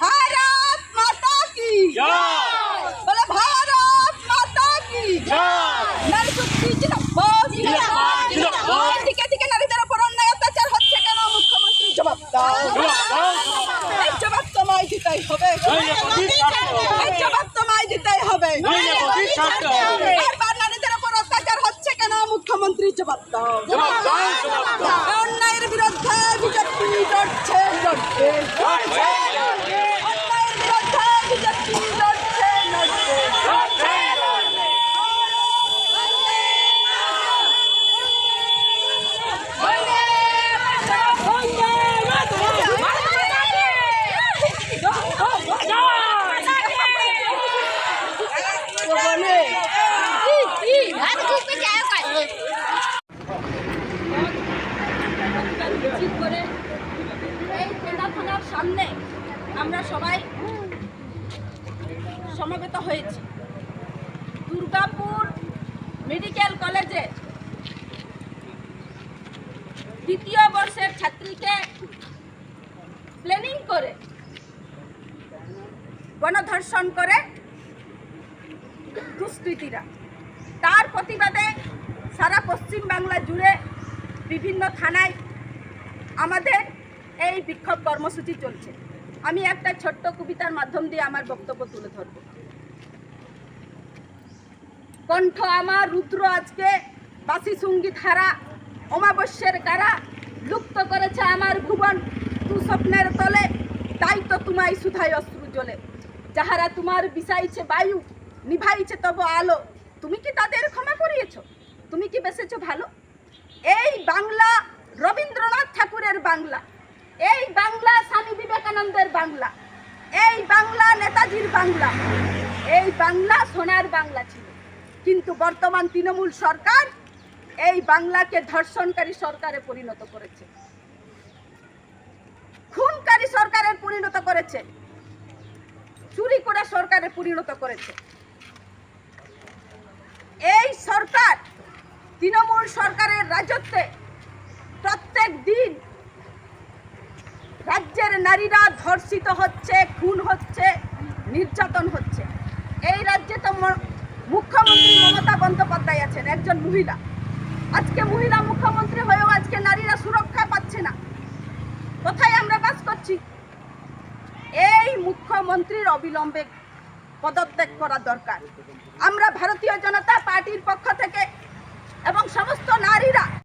ভারত মাতা কি? বলে ভারত মাতা কি? অত্যাচার হচ্ছে কেন? মুখ্যমন্ত্রী জবাব দিতেই হবে। জবাব দিতেই হবে। মুখ্যমন্ত্রী জবাব দাও। অন্যায়ের বিরুদ্ধে বিজেপি লড়ছে লড়ছে লড়ছে, অন্যায়ের বিরুদ্ধে বিজেপি লড়ছে লড়ছে লড়ছে, মিছিল করে এই তেন্দা থানার সামনে আমরা সবাই সমবেত হয়েছি। দুর্গাপুর মেডিকেল কলেজে দ্বিতীয় বর্ষের ছাত্রীকে প্ল্যানিং করে গণধর্ষণ করে দুষ্কৃতীরা। তার প্রতিবাদে সারা পশ্চিম বাংলা জুড়ে বিভিন্ন থানায় আমাদের এই বিক্ষোভ কর্মসূচি চলছে। আমি একটা ছোট্ট কবিতার মাধ্যম দিয়ে আমার বক্তব্য তুলে ধরব। কণ্ঠ আমার রুদ্র আজকে বাসি সংগীত হারা অমাবস্যের কারা লুপ্ত করেছে আমার ভুবন। তু স্বপ্নের তলে, তাই তো তোমায় সুধাই অশ্রু জ্বলে। যাহারা তোমার বিষাইছে বায়ু, নিভাইছে তব আলো। তুমি কি তাদের ক্ষমা করিয়েছো? তুমি কি বেসেছো ভালো? এই বাংলা রবীন্দ্রনাথ ঠাকুরের বাংলা। এই বাংলা স্বামী বিবেকানন্দের বাংলা। এই বাংলা নেতাজির বাংলা। এই বাংলা সোনার বাংলা ছিল। কিন্তু বর্তমান তৃণমূল সরকার এই বাংলাকে ধর্ষণকারী সরকারে পরিণত করেছে। খুনকারী সরকারের পরিণত করেছে। চুরি করে সরকারে পরিণত করেছে। এই সরকার তৃণমূল সরকারের রাজত্বে নারীরা ধর্ষিত হচ্ছে, খুন হচ্ছে, নির্যাতন হচ্ছে। এই রাজ্যে তো মুখ্যমন্ত্রী মমতা বন্দ্যোপাধ্যায় আছেন, একজন মহিলা। আজকে মহিলা মুখ্যমন্ত্রী হয়েও আজকে নারীরা সুরক্ষা পাচ্ছে না। কোথায় আমরা বাস করছি? এই মুখ্যমন্ত্রীর অবিলম্বে পদত্যাগ করা দরকার। আমরা ভারতীয় জনতা পার্টির পক্ষ থেকে এবং সমস্ত নারীরা